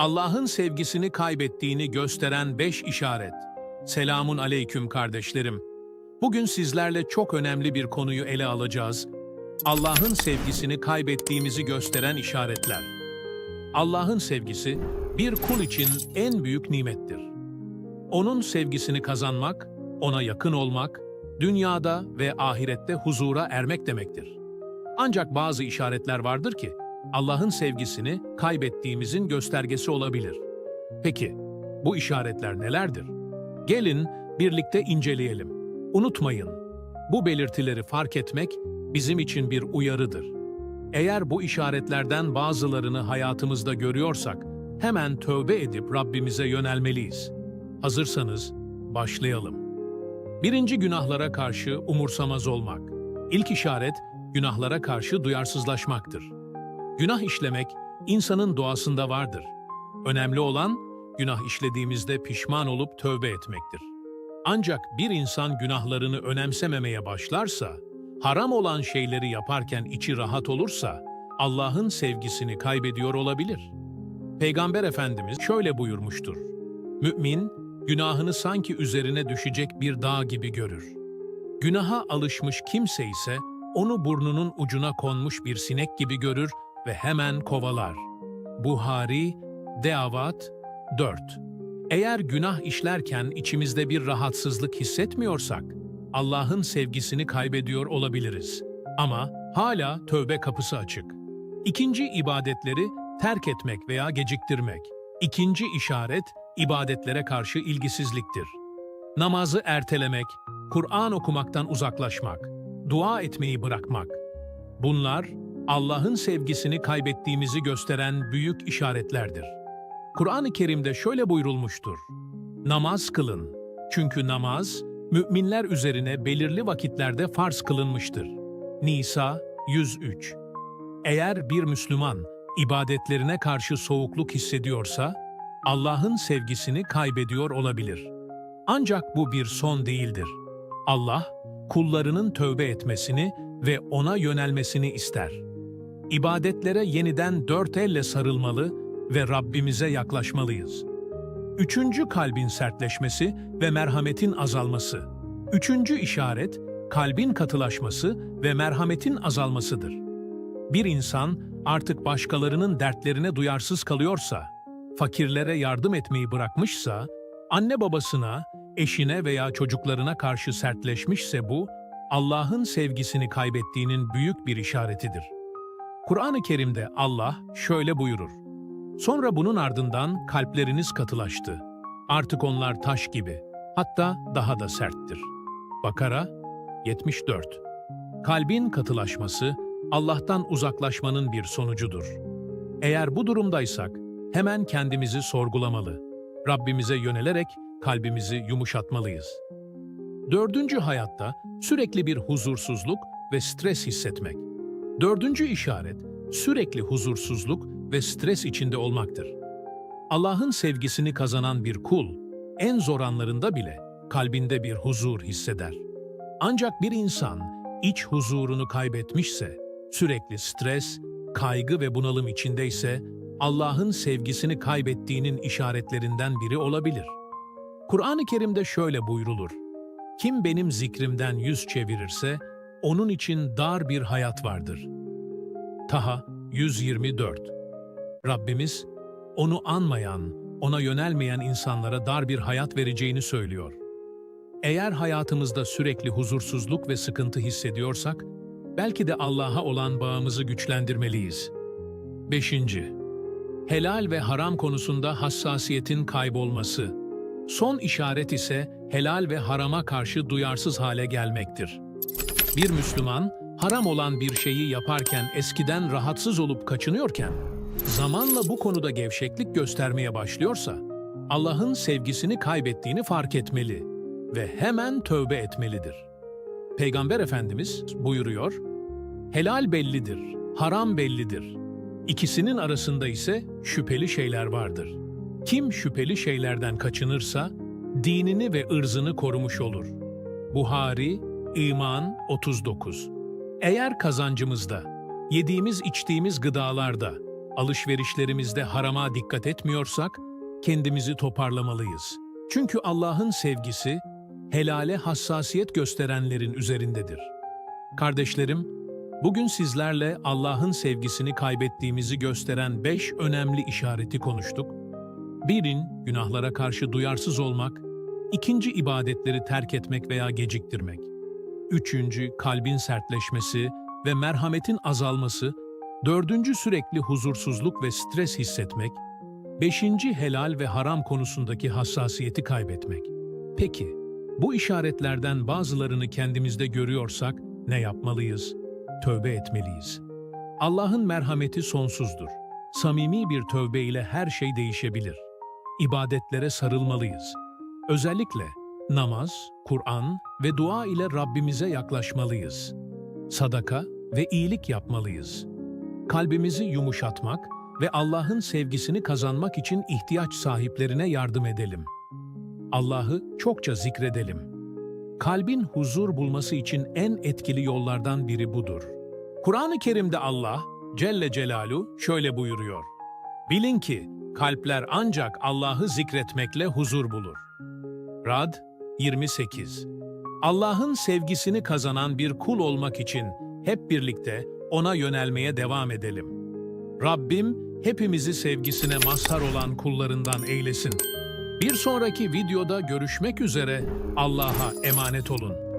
Allah'ın sevgisini kaybettiğini gösteren beş işaret. Selamun aleyküm kardeşlerim. Bugün sizlerle çok önemli bir konuyu ele alacağız. Allah'ın sevgisini kaybettiğimizi gösteren işaretler. Allah'ın sevgisi bir kul için en büyük nimettir. Onun sevgisini kazanmak, ona yakın olmak, dünyada ve ahirette huzura ermek demektir. Ancak bazı işaretler vardır ki Allah'ın sevgisini kaybettiğimizin göstergesi olabilir. Peki bu işaretler nelerdir? Gelin birlikte inceleyelim. Unutmayın, bu belirtileri fark etmek bizim için bir uyarıdır. Eğer bu işaretlerden bazılarını hayatımızda görüyorsak, hemen tövbe edip Rabbimize yönelmeliyiz. Hazırsanız başlayalım. Birinci günahlara karşı umursamaz olmak. İlk işaret günahlara karşı duyarsızlaşmaktır. Günah işlemek insanın doğasında vardır. Önemli olan günah işlediğimizde pişman olup tövbe etmektir. Ancak bir insan günahlarını önemsememeye başlarsa, haram olan şeyleri yaparken içi rahat olursa, Allah'ın sevgisini kaybediyor olabilir. Peygamber Efendimiz şöyle buyurmuştur. Mümin, günahını sanki üzerine düşecek bir dağ gibi görür. Günaha alışmış kimse ise onu burnunun ucuna konmuş bir sinek gibi görür ve hemen kovalar. Buhari, Deavat 4 Eğer günah işlerken içimizde bir rahatsızlık hissetmiyorsak, Allah'ın sevgisini kaybediyor olabiliriz. Ama hala tövbe kapısı açık. İkinci ibadetleri terk etmek veya geciktirmek. İkinci işaret, ibadetlere karşı ilgisizliktir. Namazı ertelemek, Kur'an okumaktan uzaklaşmak, dua etmeyi bırakmak. Bunlar, Allah'ın sevgisini kaybettiğimizi gösteren büyük işaretlerdir. Kur'an-ı Kerim'de şöyle buyurulmuştur. Namaz kılın. Çünkü namaz, müminler üzerine belirli vakitlerde farz kılınmıştır. Nisa 103 Eğer bir Müslüman ibadetlerine karşı soğukluk hissediyorsa, Allah'ın sevgisini kaybediyor olabilir. Ancak bu bir son değildir. Allah, kullarının tövbe etmesini ve ona yönelmesini ister. İbadetlere yeniden dört elle sarılmalı ve Rabbimize yaklaşmalıyız. Üçüncü kalbin sertleşmesi ve merhametin azalması. Üçüncü işaret, kalbin katılaşması ve merhametin azalmasıdır. Bir insan artık başkalarının dertlerine duyarsız kalıyorsa, fakirlere yardım etmeyi bırakmışsa, anne babasına, eşine veya çocuklarına karşı sertleşmişse bu, Allah'ın sevgisini kaybettiğinin büyük bir işaretidir. Kur'an-ı Kerim'de Allah şöyle buyurur. Sonra bunun ardından kalpleriniz katılaştı. Artık onlar taş gibi, hatta daha da serttir. Bakara 74 Kalbin katılaşması, Allah'tan uzaklaşmanın bir sonucudur. Eğer bu durumdaysak, hemen kendimizi sorgulamalı. Rabbimize yönelerek kalbimizi yumuşatmalıyız. Dördüncü hayatta sürekli bir huzursuzluk ve stres hissetmek. Dördüncü işaret, sürekli huzursuzluk ve stres içinde olmaktır. Allah'ın sevgisini kazanan bir kul, en zor anlarında bile kalbinde bir huzur hisseder. Ancak bir insan iç huzurunu kaybetmişse, sürekli stres, kaygı ve bunalım içindeyse, Allah'ın sevgisini kaybettiğinin işaretlerinden biri olabilir. Kur'an-ı Kerim'de şöyle buyrulur. Kim benim zikrimden yüz çevirirse, onun için dar bir hayat vardır. Taha 124 Rabbimiz, onu anmayan, ona yönelmeyen insanlara dar bir hayat vereceğini söylüyor. Eğer hayatımızda sürekli huzursuzluk ve sıkıntı hissediyorsak, belki de Allah'a olan bağımızı güçlendirmeliyiz. 5. Helal ve haram konusunda hassasiyetin kaybolması. Son işaret ise helal ve harama karşı duyarsız hale gelmektir. Bir Müslüman, haram olan bir şeyi yaparken eskiden rahatsız olup kaçınıyorken, zamanla bu konuda gevşeklik göstermeye başlıyorsa, Allah'ın sevgisini kaybettiğini fark etmeli ve hemen tövbe etmelidir. Peygamber Efendimiz buyuruyor, Helal bellidir, haram bellidir. İkisinin arasında ise şüpheli şeyler vardır. Kim şüpheli şeylerden kaçınırsa, dinini ve ırzını korumuş olur. Buhari, İman 39 Eğer kazancımızda, yediğimiz içtiğimiz gıdalarda, alışverişlerimizde harama dikkat etmiyorsak kendimizi toparlamalıyız. Çünkü Allah'ın sevgisi helale hassasiyet gösterenlerin üzerindedir. Kardeşlerim, bugün sizlerle Allah'ın sevgisini kaybettiğimizi gösteren beş önemli işareti konuştuk. Birin, günahlara karşı duyarsız olmak. ikinci ibadetleri terk etmek veya geciktirmek. Üçüncü, kalbin sertleşmesi ve merhametin azalması. Dördüncü, sürekli huzursuzluk ve stres hissetmek. Beşinci, helal ve haram konusundaki hassasiyeti kaybetmek. Peki, bu işaretlerden bazılarını kendimizde görüyorsak ne yapmalıyız? Tövbe etmeliyiz. Allah'ın merhameti sonsuzdur. Samimi bir tövbe ile her şey değişebilir. İbadetlere sarılmalıyız. Özellikle namaz, Kur'an ve dua ile Rabbimize yaklaşmalıyız. Sadaka ve iyilik yapmalıyız. Kalbimizi yumuşatmak ve Allah'ın sevgisini kazanmak için ihtiyaç sahiplerine yardım edelim. Allah'ı çokça zikredelim. Kalbin huzur bulması için en etkili yollardan biri budur. Kur'an-ı Kerim'de Allah Celle Celalu şöyle buyuruyor. Bilin ki kalpler ancak Allah'ı zikretmekle huzur bulur. Rad 28 Allah'ın sevgisini kazanan bir kul olmak için hep birlikte ona yönelmeye devam edelim. Rabbim hepimizi sevgisine mazhar olan kullarından eylesin. Bir sonraki videoda görüşmek üzere Allah'a emanet olun.